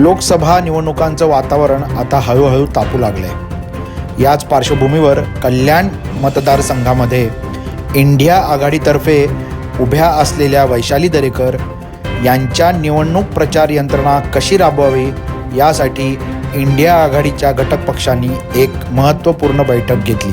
लोकसभा निवडणुकांचं वातावरण आता हळूहळू तापू लागलंय. याच पार्श्वभूमीवर कल्याण मतदारसंघामध्ये इंडिया आघाडीतर्फे उभ्या असलेल्या वैशाली दरेकर यांच्या निवडणूक प्रचार यंत्रणा कशी राबवावी यासाठी इंडिया आघाडीच्या घटक पक्षांनी एक महत्त्वपूर्ण बैठक घेतली.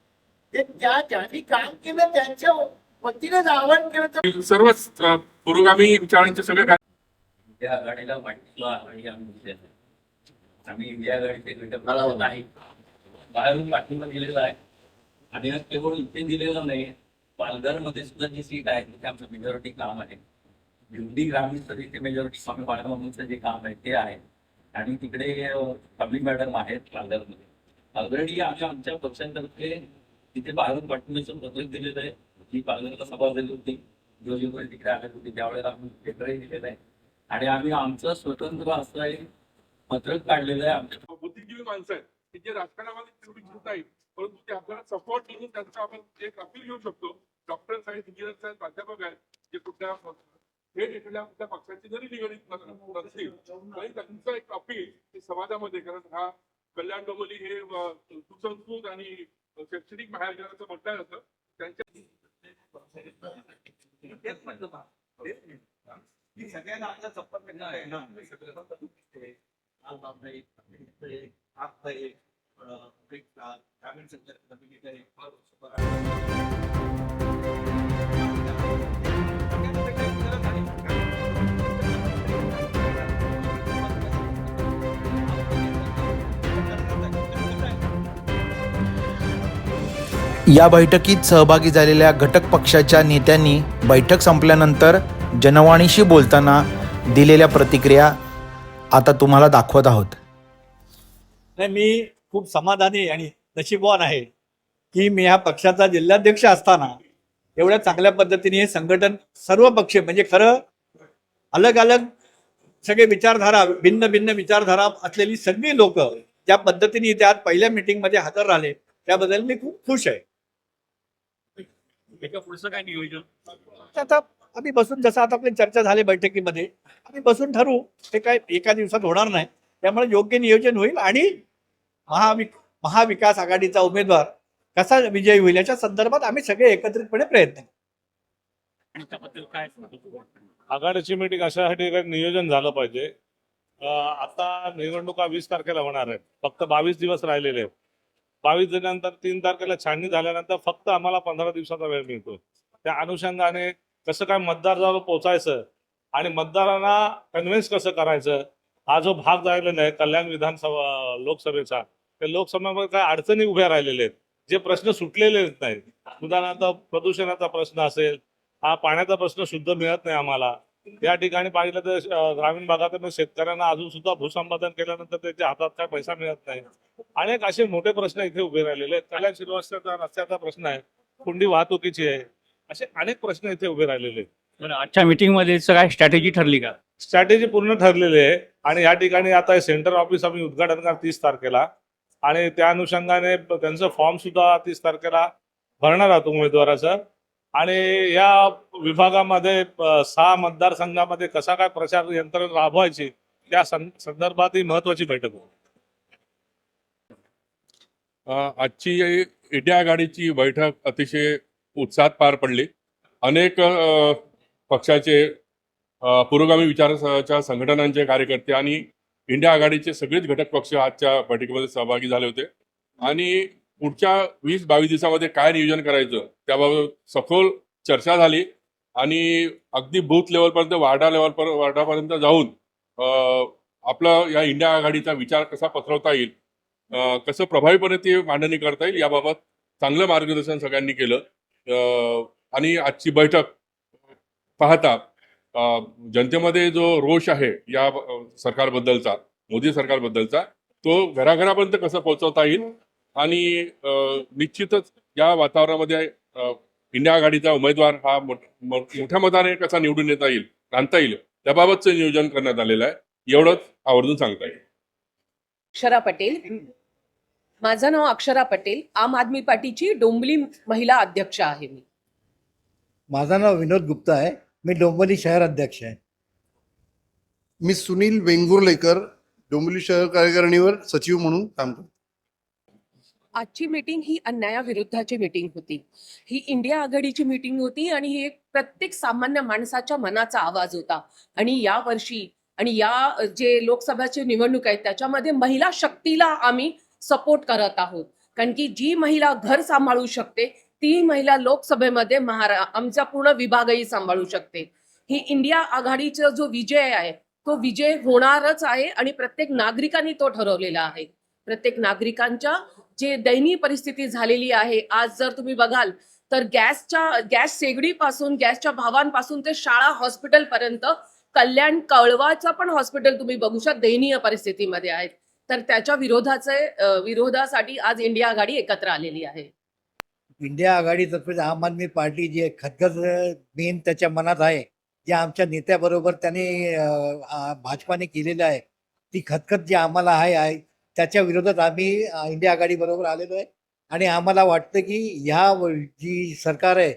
ते त्या ज्यांनी काम केलं त्यांच्या वतीनेच आव्हान केलं तर सर्वच पुरोगामी विचारांचे सगळे कार्य इंडिया आघाडीला आणि आम्ही इंडिया आघाडीचे नाही बाहेरून पाठिंबा दिलेला आहे. आणि हा केवळ इथे दिलेला नाही पालघरमध्ये सुद्धा जी सीट आहे तिथे आमचं मेजॉरिटी काम आहे. भिवडी ग्रामीणचं जिथे मेजॉरिटी स्वामी बाळामामांचं जे काम आहे ते आहे. आणि तिकडे कमी मॅडम आहेत पालघरमध्ये. ऑलरेडी आम्ही आमच्या पक्षांतर्फे तिथे बाहेरून पाठवण्याचं पत्रक दिलेलं आहे. जी पालघरला सभा झाली होती? जोजीवर तिकडे आले होते त्यावेळेला आम्ही पेपरही दिलेलं आहे. आणि आम्ही आमचं स्वतंत्र असं आहे पत्रक काढलेलं आहे. आमच्या बुद्धिजीवी माणसं आहेत. की जे राजकारणामध्ये तेवढी घेत आहेत परंतु ते आपल्याला सपोर्ट म्हणून त्यांचा आपण एक अपील घेऊ शकतो. डॉक्टर्स आहेत इंजिनियर्स आहेत प्राध्यापक आहेत जे कुठल्या थेट एखाद्या कुठल्या पक्षाची जरी निगडीत नसतील तरी त्यांचा एक अपील समाजामध्ये कारण हा कल्याण डोंबिवली हे सुसंस्कृत आणि शैक्षणिक महाविद्यालयाचं म्हटलं होतं त्यांच्या सगळ्यांना आपला संपर्क आहे या बैठकीत सहभागी झालेल्या घटक पक्षाच्या नेत्यांनी बैठक संपल्यानंतर जनवाणीशी बोलताना दिलेल्या प्रतिक्रिया आता तुम्हाला दाखवत आहोत. नाही मी खूप समाधानी आणि नशीबवान आहे की मी ह्या पक्षाचा जिल्हाध्यक्ष असताना एवढ्या चांगल्या पद्धतीने हे संघटन सर्व पक्ष म्हणजे खरं अलग अलग सगळे विचारधारा भिन्न भिन्न विचारधारा असलेली सगळी लोक ज्या पद्धतीने इथे आज पहिल्या मीटिंगमध्ये हजर राहिले त्याबद्दल मी खूप खुश आहे. पुढचं काय नियोजन? आता आम्ही बसून जसं आता आपली चर्चा झाली बैठकीमध्ये आम्ही बसून ठरवू. ते काय एका दिवसात होणार नाही. त्यामुळे योग्य नियोजन होईल आणि महावि महाविकास आघाडीचा उमेदवार कसा विजयी होईल याच्या संदर्भात आम्ही सगळे एकत्रितपणे प्रयत्न करू. आघाडीची मीटिंग अशासाठी काही नियोजन झालं पाहिजे. आता निवडणुका वीस तारखेला होणार आहेत. फक्त बावीस दिवस राहिलेले आहेत. बावीस दिल्यानंतर तीन तारखेला छाननी झाल्यानंतर फक्त आम्हाला पंधरा दिवसाचा वेळ मिळतो. त्या अनुषंगाने कसं काय मतदाराजवळ पोहोचायचं आणि मतदारांना कन्व्हिन्स कसं करायचं हा जो भाग राहिलेला आहे कल्याण विधानसभा लोकसभेचा त्या लोकसभेमध्ये काय अडचणी उभ्या राहिलेल्या आहेत जे प्रश्न सुटलेले नाहीत. उदाहरणार्थ प्रदूषणाचा प्रश्न असेल हा पाण्याचा प्रश्न शुद्ध मिळत नाही आम्हाला. या ठिकाणी पाहिलं तर ग्रामीण भागातून शेतकऱ्यांना अजून सुद्धा भूसंपादन केल्यानंतर त्याच्या हातात काय पैसा मिळत नाही. अनेक असे मोठे प्रश्न इथे उभे राहिलेले आहेत. कल्याण श्रीवास्तवचा रस्त्याचा प्रश्न आहे. कुंडी वाहतुकीची आहे. असे अनेक प्रश्न इथे उभे राहिलेले आहेत. आजच्या मीटिंगमध्ये काय स्ट्रॅटेजी ठरली का? स्ट्रॅटेजी पूर्ण ठरलेली आहे. आणि या ठिकाणी आता सेंटर ऑफिस आम्ही उद्घाटन करणार तीस तारखेला. आणि त्या अनुषंगाने त्यांचं फॉर्म सुद्धा तीस तारखेला भरणार आहोत उमेदवाराचं. आणि या विभागामध्ये सहा मतदारसंघामध्ये कसा काय प्रचार यंत्रणा राबवायची त्या संदर्भात ही महत्वाची बैठक होती आजची इंडिया आघाडीची बैठक अतिशय उत्साहात पार पडली. अनेक पक्षाचे पुरोगामी विचाराच्या संघटनांचे कार्यकर्ते आणि इंडिया आघाडीचे सगळेच घटक पक्ष आजच्या बैठकीमध्ये सहभागी झाले होते. आणि पुढच्या वीस बावीस दिवसामध्ये काय नियोजन करायचं त्याबाबत सखोल चर्चा झाली आणि अगदी बूथ लेवलपर्यंत वार्डा लेवल वार्डापर्यंत जाऊन आपला या इंडिया आघाडीचा विचार कसा पसरवता येईल कसं प्रभावीपणे ते मांडणी करता येईल याबाबत चांगलं मार्गदर्शन सगळ्यांनी केलं. आणि आजची बैठक पाहता जनतेमध्ये जो रोष आहे या सरकारबद्दलचा मोदी सरकारबद्दलचा तो घराघरापर्यंत कसं पोहोचवता येईल आणि अ, निश्चितच या वातावरणामध्ये इंडिया आघाडीचा उमेदवार हा मोठ- मो- मोठ्या मताने कसा निवडून येता येईल आणता येईल त्याबाबतचं नियोजन करण्यात आलेलं आहे. एवढंच आवर्जून सांगता येईल. अक्षरा पटेल. माझं नाव अक्षरा पटेल. आम आदमी पार्टीची डोंबली महिला अध्यक्ष आहे मी. माझं नाव विनोद गुप्ता आहे. मी डोंबिवली शहर अध्यक्ष आहे. मी सुनील वेंगुर्लेकर डोंबिवली शहर कार्यकारिणीवर सचिव म्हणून काम करतो. आजची मीटिंग ही अन्यायाविरुद्धाची मीटिंग होती. ही इंडिया आघाडीची मीटिंग होती आणि ही एक प्रत्येक सामान्य माणसाच्या मनाचा आवाज होता. आणि या वर्षी आणि या जे लोकसभाची निवडणूक आहे त्याच्यामध्ये महिला शक्तीला आम्ही सपोर्ट करत आहोत. कारण की जी महिला घर सांभाळू शकते ती महिला लोकसभेमध्ये महारा आमचा पूर्ण विभागही सांभाळू शकते. ही इंडिया आघाडीचा जो विजय आहे तो विजय होणारच आहे आणि प्रत्येक नागरिकांनी तो ठरवलेला आहे. प्रत्येक नागरिकांच्या जे दयनीय परिस्थिती झालेली आहे आज जर तुम्ही बघाल तर गॅसच्या गॅस शेगडीपासून गॅसच्या भावांपासून ते शाळा हॉस्पिटलपर्यंत कल्याण कळवाचं पण हॉस्पिटल तुम्ही बघू शकता दयनीय परिस्थितीमध्ये आहेत. तर त्याच्या विरोधाचे विरोधासाठी आज इंडिया आघाडी एकत्र आलेली आहे. इंडिया आघाडीतर्फे आम आदमी पार्टी जी खतखत मेन त्याच्या मनात आहे जे आमच्या नेत्याबरोबर त्याने भाजपाने केलेलं आहे. ती खतखत जी आम्हाला आहे आहे त्याच्या विरोधात आम्ही इंडिया आघाडीबरोबर आलेलो आहे. आणि आम्हाला वाटतं की ह्या जी सरकार आहे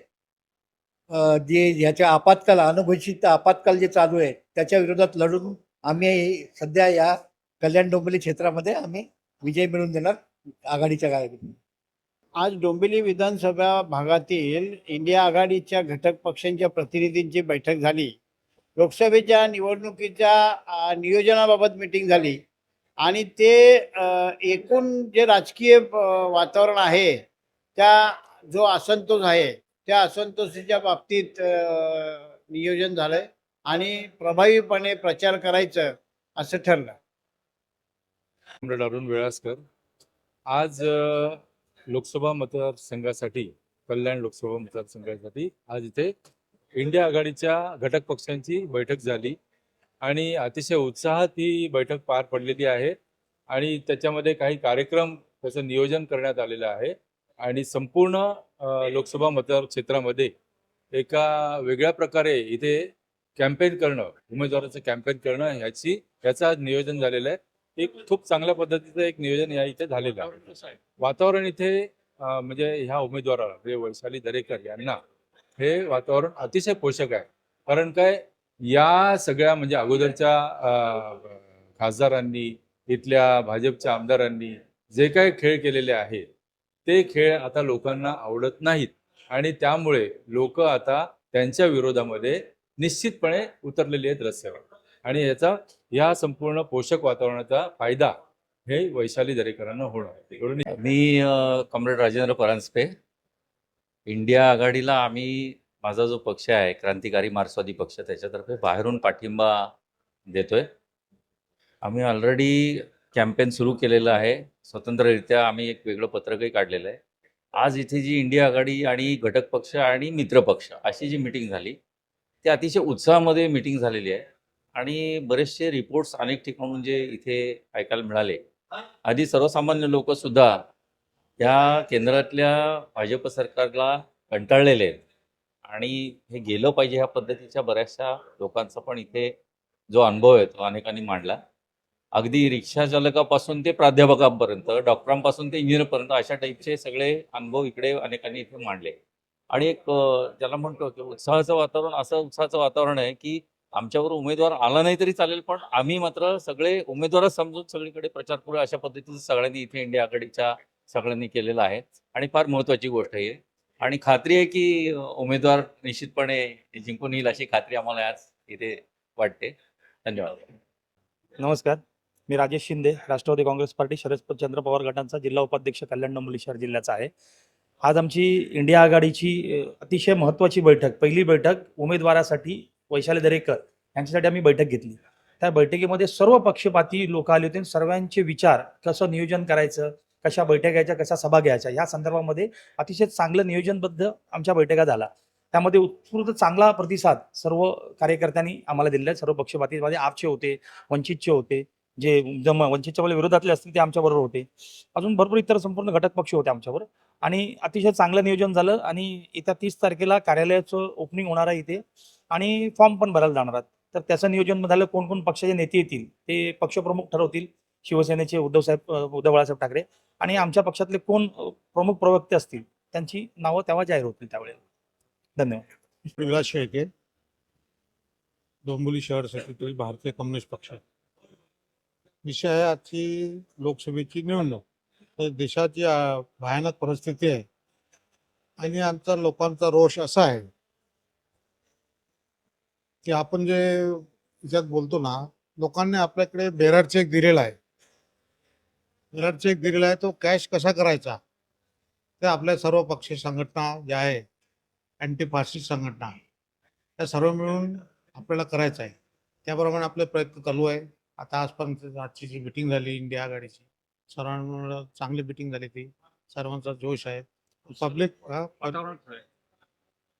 जे ह्याच्या आपत्काल अनुभूषित आपत्काल जे चालू आहे त्याच्या विरोधात लढून आम्ही सध्या या कल्याण डोंबिवली क्षेत्रामध्ये आम्ही विजय मिळवून देणार आघाडीच्या गायब आज डोंबिवली विधानसभा भागातील इंडिया आघाडीच्या घटक पक्षांच्या प्रतिनिधींची बैठक झाली. लोकसभेच्या निवडणुकीच्या नियोजनाबाबत मिटिंग झाली. आणि ते एकूण जे राजकीय वातावरण आहे त्या जो असंतोष आहे त्या असंतोषीच्या बाबतीत नियोजन झालंय आणि प्रभावीपणे प्रचार करायचं असं ठरलं. कॉम्रेड अरुण वेळासकर आज लोकसभा मतदारसंघासाठी कल्याण लोकसभा मतदारसंघासाठी आज इथे इंडिया आघाडीच्या घटक पक्षांची बैठक झाली. आणि अतिशय उत्साहात ही बैठक पार पडलेली आहे आणि त्याच्यामध्ये काही कार्यक्रम त्याचं नियोजन करण्यात आलेलं आहे आणि संपूर्ण लोकसभा मतदार क्षेत्रामध्ये एका वेगळ्या प्रकारे इथे कॅम्पेन करणं उमेदवाराचं कॅम्पेन करणं ह्याची याचं आज नियोजन झालेलं आहे. एक खूप चांगल्या पद्धतीचं एक नियोजन या इथे झालेलं आहे. वातावरण इथे म्हणजे ह्या उमेदवाराला म्हणजे वैशाली दरेकर यांना हे वातावरण अतिशय पोषक आहे. कारण काय या सगळ्या म्हणजे अगोदरच्या खासदारांनी इथल्या भाजपच्या आमदारांनी जे काही खेळ केलेले आहेत ते खेळ आता लोकांना आवडत नाहीत. आणि त्यामुळे लोक आता त्यांच्या विरोधामध्ये निश्चितपणे उतरलेली आहेत रस्त्यावर. आणि याचा या संपूर्ण पोषक वातावरणाचा फायदा हे वैशाली दरेकरांना होणार एवढं मी कॉम्रेड राजेंद्र परांजपे. इंडिया आघाडीला आम्ही माझा जो पक्ष आहे क्रांतिकारी मार्क्सवादी पक्ष त्याच्यातर्फे बाहेरून पाठिंबा देतोय. आम्ही ऑलरेडी कॅम्पेन सुरू केलेलं आहे. स्वतंत्ररित्या आम्ही एक वेगळं पत्रकही काढलेलं आहे. आज इथे जी इंडिया आघाडी आणि घटक पक्ष आणि मित्रपक्ष अशी जी मिटिंग झाली ती अतिशय उत्साहामध्ये मिटिंग झालेली आहे. आणि बरेचसे रिपोर्ट्स अनेक ठिकाणून जे इथे ऐकायला मिळाले. आधी सर्वसामान्य लोक सुद्धा या केंद्रातल्या भाजप सरकारला कंटाळलेले आहेत. आणि हे गेलं पाहिजे ह्या पद्धतीच्या बऱ्याचशा लोकांचा पण इथे जो अनुभव आहे तो अनेकांनी मांडला. अगदी रिक्षा चालकापासून ते प्राध्यापकांपर्यंत डॉक्टरांपासून ते इंजिनियरपर्यंत अशा टाईपचे सगळे अनुभव इकडे अनेकांनी इथे मांडले. आणि एक ज्याला म्हणतो की उत्साहाचं वातावरण असं उत्साहाचं वातावरण आहे की आमच्यावर उमेदवार आला नाही तरी चालेल पण आम्ही मात्र सगळे उमेदवारच समजून सगळीकडे प्रचार करू अशा पद्धतीचं सगळ्यांनी इथे इंडिया आघाडीच्या सगळ्यांनी केलेलं आहे. आणि फार महत्वाची गोष्ट आहे. आणि खात्री आहे की उमेदवार निश्चितपणे जिंकून येईल अशी खात्री आम्हाला आज इथे वाटते. धन्यवाद. नमस्कार. मी राजेश शिंदे राष्ट्रवादी काँग्रेस पार्टी शरदचंद्र पवार गटांचा जिल्हा उपाध्यक्ष कल्याण डोंबिवली शहर जिल्ह्याचा आहे. आज आमची इंडिया आघाडीची अतिशय महत्त्वाची बैठक पहिली बैठक उमेदवारासाठी वैशाली दरेकर यांच्यासाठी आम्ही बैठक घेतली. त्या बैठकीमध्ये सर्व पक्षपाती लोक आले होते आणि सर्वांचे विचार कसं नियोजन करायचं कशा बैठका घ्यायच्या कशा सभा घ्यायच्या या संदर्भामध्ये अतिशय चांगलं नियोजनबद्ध आमच्या बैठका झाला. त्यामध्ये उत्स्फूर्त चांगला प्रतिसाद सर्व कार्यकर्त्यांनी आम्हाला दिलेला आहे. सर्व पक्षपाती माझे आपचे होते वंचितचे होते जे जम वंचितच्या विरोधातले असतील ते आमच्याबरोबर होते. अजून भरपूर इतर संपूर्ण घटक पक्ष होते आमच्यावर. आणि अतिशय चांगलं नियोजन झालं आणि येत्या तीस तारखेला कार्यालयाचं ओपनिंग होणार आहे इथे. आणि फॉर्म पण भरायला जाणार आहेत. तर त्याचं नियोजन झालं कोण कोण पक्षाचे नेते येतील ते पक्षप्रमुख ठरवतील. शिवसेनेचे उद्धवसाहेब उद्धव बाळासाहेब ठाकरे आणि आमच्या पक्षातले कोण प्रमुख प्रवक्ते असतील त्यांची नावं तेव्हा जाहीर होतील त्यावेळेला. धन्यवाद. विलास शेळके डोंबिवली शहर सेक्रेटरी भारतीय कम्युनिस्ट पक्ष. विषय आहे आजची लोकसभेची निवडणूक. देशाची भयानक परिस्थिती आहे. आणि आमचा लोकांचा रोष असा आहे की आपण जे याच्यात बोलतो ना लोकांनी आपल्याकडे बेरार चेक दिलेला आहे. बेरार चेक दिलेला आहे तो कॅश कसा करायचा? ते आपल्या सर्व पक्ष संघटना ज्या आहे अँटी फासिस्ट संघटना त्या सर्व मिळून आपल्याला करायचं आहे. त्याप्रमाणे आपले प्रयत्न चालू आहे. आता आजपर्यंत आजची जी मिटिंग झाली इंडिया आघाडीची सर्वांना चांगली मिटिंग झाली ती. सर्वांचा जोश आहे. पब्लिक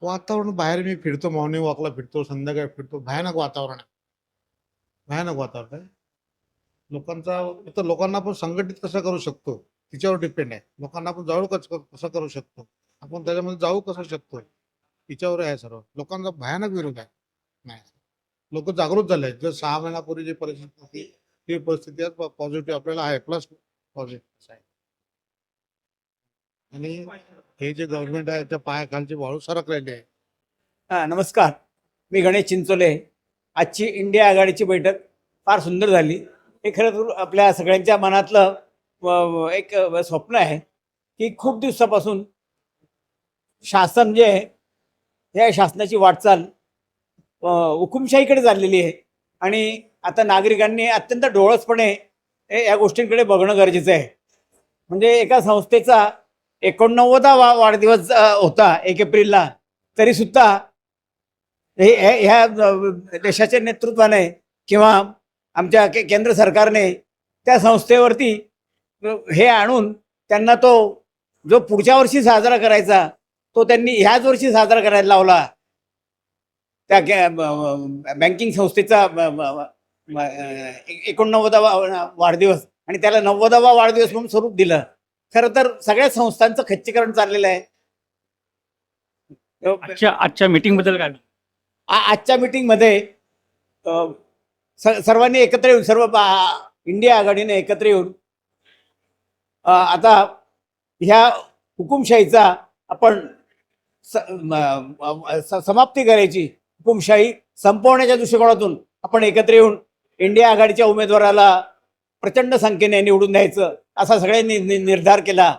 वातावरण बाहेर मी फिरतो मॉर्निंग वॉकला फिरतो संध्याकाळी फिरतो. भयानक वातावरण आहे. भयानक वातावरण आहे. लोकांचा तर लोकांना आपण संघटित कसं करू शकतो? तिच्यावर डिपेंड आहे. लोकांना आपण जाऊ कसं कसं करू शकतो? आपण त्याच्यामध्ये जाऊ कसं शकतो? तिच्यावर आहे सर्व. लोकांचा भयानक विरोध आहे. नाही. लोक जागृत झाले आहेत. जर सहा महिन्यापूर्वी जी परिस्थिती होती ती परिस्थिती आज पॉझिटिव्ह आपल्याला आहे. प्लस पॉझिटिव्ह आहे. आणि हे जे गव्हर्नमेंट आहे त्या पायाखालची वाळू सरकलेली आहे. हा नमस्कार. मी गणेश चिंचोले. आजची इंडिया आघाडीची बैठक फार सुंदर झाली. हे खरं तर आपल्या सगळ्यांच्या मनातलं एक स्वप्न आहे की खूप दिवसापासून शासन जे आहे या शासनाची वाटचाल हुकुमशाहीकडे चाललेली आहे. आणि आता नागरिकांनी अत्यंत डोळसपणे हे- या गोष्टींकडे बघणं गरजेचं आहे. म्हणजे एका संस्थेचा एकोणनव्वदा वा वाढदिवस होता एक एप्रिलला तरीसुद्धा हे- हे- ह्या देशाच्या नेतृत्वाने किंवा आमच्या के- केंद्र सरकारने त्या संस्थेवरती हे आणून त्यांना तो जो पुढच्या वर्षी साजरा करायचा तो त्यांनी ह्याच वर्षी साजरा करायला लावला. त्या बँकिंग संस्थेचा एकोणनव्वदावा वाढदिवस आणि त्याला नव्वदावा वाढदिवस म्हणून स्वरूप दिलं. खरं तर सगळ्या संस्थांचं खच्चीकरण चाललेलं आहे. आजच्या आजच्या मीटिंगबद्दल काय? आजच्या मीटिंगमध्ये स- सर्वांनी एकत्र येऊन सर्व बा- इंडिया आघाडीने एकत्र येऊन आता ह्या हुकुमशाहीचा आपण स- समाप्ती करायची. हुकुमशाही संपवण्याच्या दृष्टिकोनातून आपण एकत्र येऊन इंडिया आघाडीच्या उमेदवाराला प्रचंड संख्येने निवडून द्यायचं असा सगळ्यांनी निर्धार केला.